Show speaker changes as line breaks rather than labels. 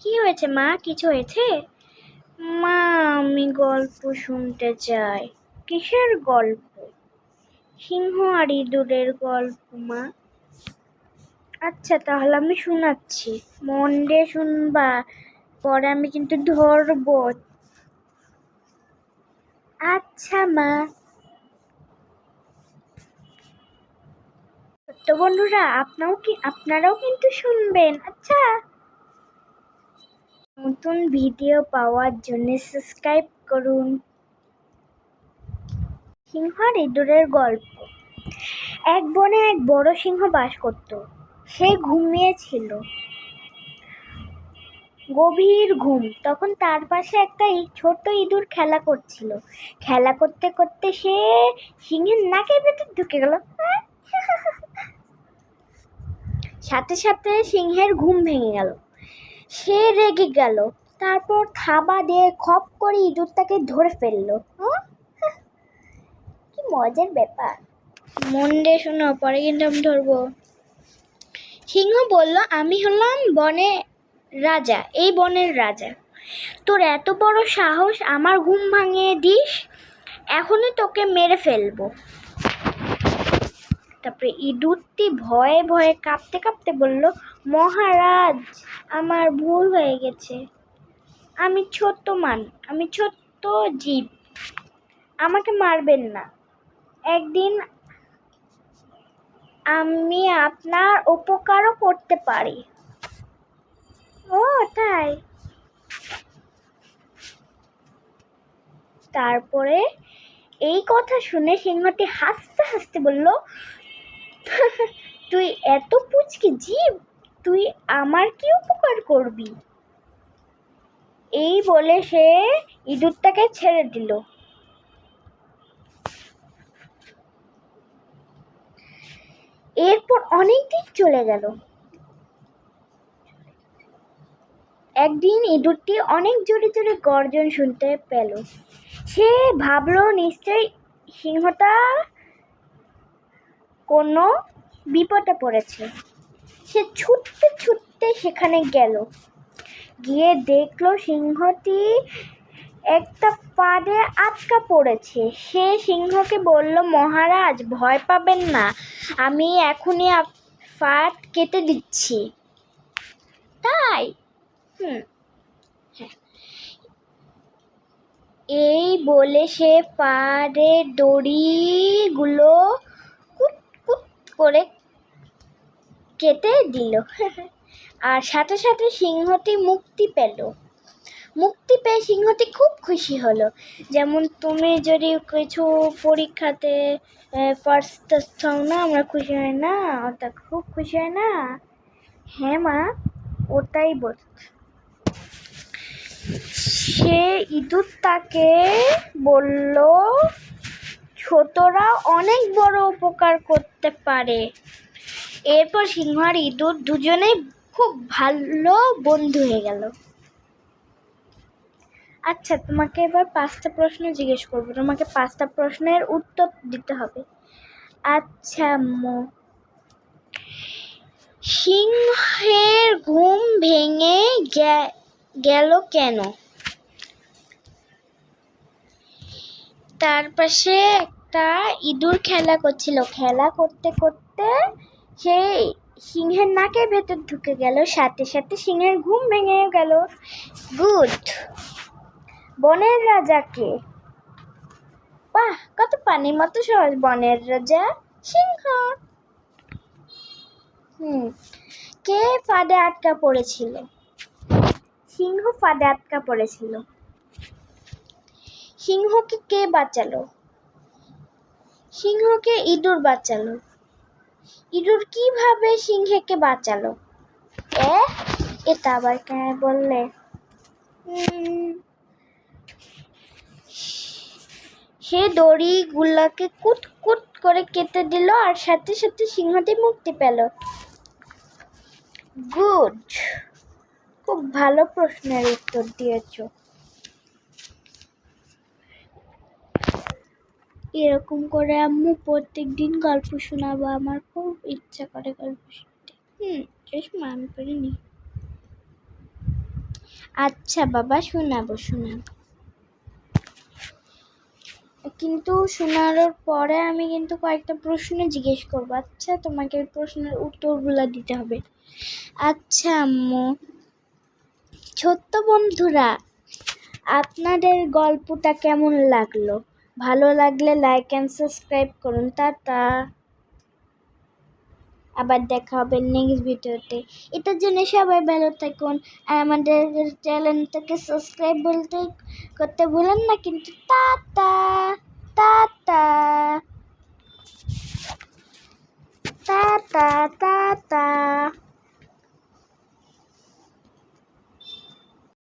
কি হয়েছে, মা? কিছু হয়েছে? মা, আমি গল্প শুনতে চাই। কিসের গল্প? সিংহ আর ইঁদুরের গল্প, মা। আচ্ছা তাহলে আমি শোনাচ্ছি। মন দিয়ে শুনবা, পরে আমি কিন্তু ধরবো। আচ্ছা মা। তো বন্ধুরা, আপনাও কি, আপনারাও কিন্তু শুনবেন। আচ্ছা। নতুন ভিডিও পাওয়ার জন্য সাবস্ক্রাইব করুন। সিংহ ইঁদুরের গল্প। এক বনে এক বড় সিংহ বাস করত। সে ঘুমিয়েছিল। গভীর ঘুম। তখন তার পাশে একটা ছোট্ট ইঁদুর খেলা করছিল। খেলা করতে করতে সে সিংহের নাকের ভেতর ঢুকে গেল। সাথে সাথে সিংহের ঘুম ভেঙে গেল। সে রেগে গেল। তারপর থাবা দিয়ে খপ করে ইঁদুরটাকে ধরে ফেলল? কি মজার ব্যাপার। মন দিয়ে শোনো, পরে কিন্তু আমি ধরবো। সিংহ বলল, আমি হলাম বনে রাজা, এই বনের রাজা। তোর এত বড় সাহস, আমার ঘুম ভাঙিয়ে দিস, এখনই তোকে মেরে ফেলব। তারপরে ইঁদুরটি ভয়ে ভয়ে কাঁপতে কাঁপতে বলল, মহারাজ, আমার ভুল হয়ে গেছে। আমি ছোট্ট মান, আমি ছোট্ট জীব। আমাকে মারবেন না। একদিন আমি আপনার উপকারও করতে পারি। ও, তাই? তারপরে এই কথা শুনে সিংহটি হাসতে হাসতে বলল তুই এত পুচকি, জীব! তুই আমার কি উপকার করবি? এই বলে সে ইঁদুরটাকে ছেড়ে দিল। এরপর অনেক দিন চলে গেল। একদিন ইঁদুরটি অনেক জোরে জোরে গর্জন শুনতে পেল। সে ভাবলো, নিশ্চয়ই সিংহটা কোনো বিপদে পড়েছে। সে ছুটতে ছুটতে সেখানে গেল। গিয়ে দেখল সিংহটি একটা পাড়ে আটকা পড়েছে। সে সিংহকে বলল, মহারাজ, ভয় পাবেন না। আমি এখনই ফাঁদ কেটে দিচ্ছি। তাই? হুম। হ্যাঁ। এই বলে সে পাড়ে দড়িগুলো করে কেটে দিল। আর সাথে সাথে সিংহটি মুক্তি পেল। মুক্তি পেয়ে সিংহটি খুব খুশি হলো। যেমন, তুমি যদি কিছু পরীক্ষাতে ফার্স্ট হও না, আমরা খুশি হয় না, ওটা খুব খুশি হয় না? হ্যাঁ মা, ওটাই বল সে ইঁদুর তাকে বলল ছোটরা অনেক বড় উপকার করতে পারে। এরপর সিংহ আর ইঁদুর দুজনেই খুব ভালো বন্ধু হয়ে গেল। আচ্ছা তোমাকে এবার পাঁচটা প্রশ্ন জিজ্ঞেস করব। তোমাকে পাঁচটা প্রশ্নের উত্তর দিতে হবে। আচ্ছা আম্মু। সিংহের ঘুম ভেঙে গেল কেন? তার পাশে একটা ইঁদুর খেলা করছিল। খেলা করতে করতে সে সিংহের নাকের ভেতর ঢুকে গেল। সাথে সাথে সিংহের ঘুম ভেঙে গেল। গুড। বনের রাজাকে। বাহ, কত পানির মতো সহজ। বনের রাজা সিংহ। হুম, কে ফাঁদে আটকা পড়েছিল? সিংহ ফাঁদে আটকা পড়েছিল। সিংহকে কে বাঁচালো? সিংহকে ইঁদুর বাঁচালো। ইঁদুর কীভাবে সিংহকে বাঁচালো? এ, এটা আবার কেন বললে? সে দড়িগুলোকে কুট কুট করে কেটে দিল আর সাথে সাথে সিংহটি মুক্তি পেল। গুড। খুব ভালো প্রশ্নের উত্তর দিয়েছ। এরকম করে আম্মু প্রত্যেক দিন গল্প শোনাবো, আমার খুব ইচ্ছা করে গল্প শুনতে। হুম মা আমি পারিনি আচ্ছা বাবা, শোনাবো শোনাবো। কিন্তু শোনানোর পরে আমি কিন্তু কয়েকটা প্রশ্ন জিজ্ঞেস করব। আচ্ছা তোমাকে ওই প্রশ্নের উত্তরগুলো দিতে হবে। আচ্ছা আম্মু, ছোট্ট বন্ধুরা, আপনাদের গল্পটা কেমন লাগল? ভালো লাগলে লাইক অ্যান্ড সাবস্ক্রাইব করুন। টাটা। আবার দেখা হবে নেক্সট ভিডিওতে এটার জন্য সবাই ভালো থাকুন। আর আমাদের চ্যানেলটাকে সাবস্ক্রাইব বলতে, করতে ভুলেন না কিন্তু টাটা।